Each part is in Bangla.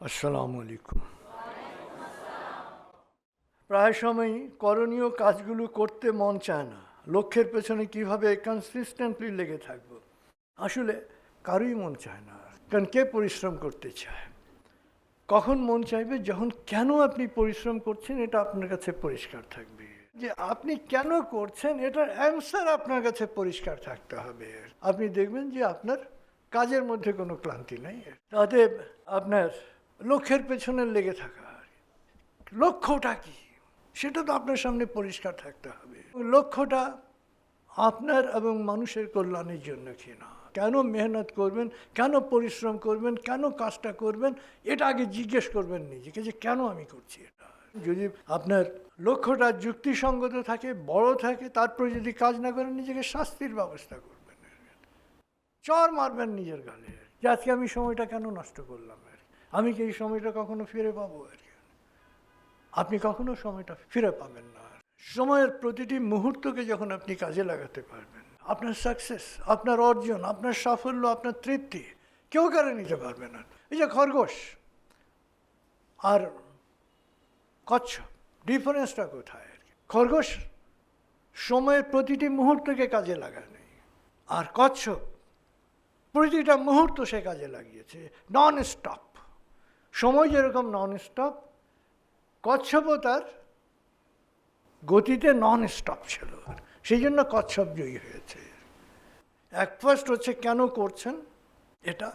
আসসালামু আলাইকুম। প্রায় সময়ই করণীয় কাজগুলো করতে মন চায় না। লক্ষ্যের পেছনে কীভাবে কনসিস্টেন্টলি লেগে থাকব? আসলে কারোই মন চায় না। কারণ কে পরিশ্রম করতে চায়? কখন মন চাইবে? যখন কেন আপনি পরিশ্রম করছেন? এটা আপনার কাছে পরিষ্কার থাকবে। যে আপনি কেন করছেন? এটার অ্যান্সার আপনার কাছে পরিষ্কার থাকতে হবে। আপনি দেখবেন যে আপনার কাজের মধ্যে কোনো ক্লান্তি নেই। তাতে আপনার লক্ষ্যের পেছনে লেগে থাকা লক্ষ্যটা কি? সেটা তো আপনার সামনে পরিষ্কার থাকতে হবে। লক্ষ্যটা আপনার এবং মানুষের কল্যাণের জন্য কি না কেন মেহনত করবেন? কেন পরিশ্রম করবেন? কেন কাজটা করবেন? এটা আগে জিজ্ঞেস করবেন নিজেকে যে কেন আমি করছি এটা? যদি আপনার লক্ষ্যটা যুক্তিসঙ্গত থাকে, বড় থাকে, তারপরে যদি কাজ না করেন, নিজেকে শাস্তির ব্যবস্থা করবেন। চর মারবেন নিজের গালে। যে আজকে আমি সময়টা কেন নষ্ট করলাম? আমি কি এই সময়টা কখনো ফিরে পাবো আর কি আপনি কখনো সময়টা ফিরে পাবেন না। সময়ের প্রতিটি মুহূর্তকে যখন আপনি কাজে লাগাতে পারবেন, আপনার সাকসেস আপনার অর্জন, আপনার সাফল্য, আপনার তৃপ্তি, কেউ কারে নিতে পারবে না। এই যে খরগোশ আর কচ্ছপ ডিফারেন্সটা কোথায় আর কি? খরগোশ সময়ের প্রতিটি মুহূর্তকে কাজে লাগায় নেই আর কচ্ছপ প্রতিটা মুহূর্ত সে কাজে লাগিয়েছে নন স্টপ সময় যেরকম নন স্টপ কচ্ছপও তার গতিতে নন স্টপ ছিল। সেই জন্য কচ্ছপ জয়ী হয়েছে। এক ফার্স্ট হচ্ছে কেন করছেন? এটা।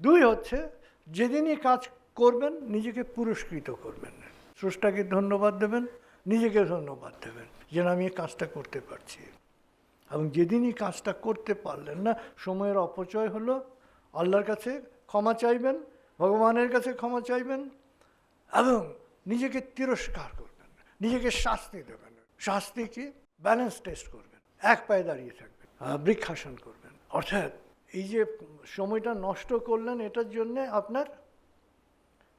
দুই হচ্ছে যেদিনই কাজ করবেন, নিজেকে পুরস্কৃত করবেন। স্রষ্টাকে ধন্যবাদ দেবেন নিজেকে ধন্যবাদ দেবেন যেন আমি এই কাজটা করতে পারছি। এবং যেদিনই কাজটা করতে পারলেন না, সময়ের অপচয় হলো। আল্লাহর কাছে ক্ষমা চাইবেন ভগবানের কাছে ক্ষমা চাইবেন এবং নিজেকে তিরস্কার করবেন, নিজেকে শাস্তি দেবেন। শাস্তি কি? ব্যালেন্স টেস্ট করবেন, এক পায়ে দাঁড়িয়ে থাকবেন বৃক্ষাসন করবেন। অর্থাৎ এই যে সময়টা নষ্ট করলেন, এটার জন্যে আপনার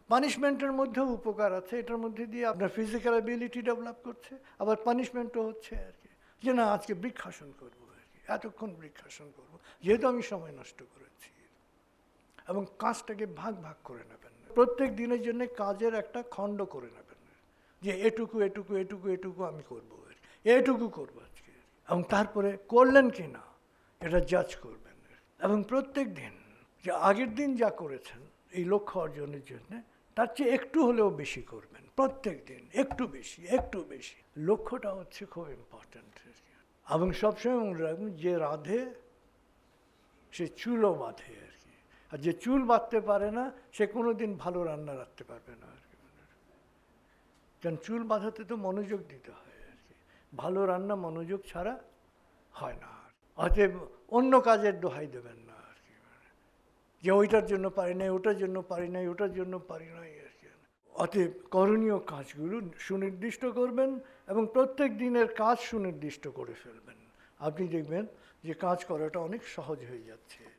পানিশমেন্টের মধ্যেও উপকার আছে। এটার মধ্যে দিয়ে আপনার ফিজিক্যাল অ্যাবিলিটি ডেভেলপ করছে, আবার পানিশমেন্টও হচ্ছে আর কি। যে না, আজকে বৃক্ষাসন করব আর কি, এতক্ষণ বৃক্ষাসন করব, যেহেতু আমি সময় নষ্ট করেছি। এবং কাজটাকে ভাগ ভাগ করে নেবেন। প্রত্যেক দিনের জন্য কাজের একটা খণ্ড করে নেবেন। যে এটুকু এটুকু এটুকু এটুকু আমি করব। এটুকু করব আজকে। এবং তারপরে করলেন কি না, এটা জাজ করবেন। এবং প্রত্যেক দিন যে আগের দিন যা করেছেন, এই লক্ষ্য অর্জনের জন্য তার চেয়ে একটু হলেও বেশি করবেন। প্রত্যেক দিন একটু বেশি একটু বেশি। লক্ষ্যটা হচ্ছে খুব ইম্পর্ট্যান্ট এবং সবসময় মনে রাখবেন যে রাধে, সে চুলো বাঁধে। আর যে চুল বাঁধতে পারে না, সে কোনো দিন ভালো রান্না রাখতে পারবে না আর কি। কারণ চুল বাঁধাতে তো মনোযোগ দিতে হয় আর কি। ভালো রান্না মনোযোগ ছাড়া হয় না আর। অতএব অন্য কাজের দোহাই দেবেন না আর কি। যে ওইটার জন্য পারি নাই, ওটার জন্য পারি নাই, ওটার জন্য পারি নাই আর কি। অতএব করণীয় কাজগুলো সুনির্দিষ্ট করবেন এবং প্রত্যেক দিনের কাজ সুনির্দিষ্ট করে ফেলবেন। আপনি দেখবেন যে কাজ করাটা অনেক সহজ হয়ে যাচ্ছে।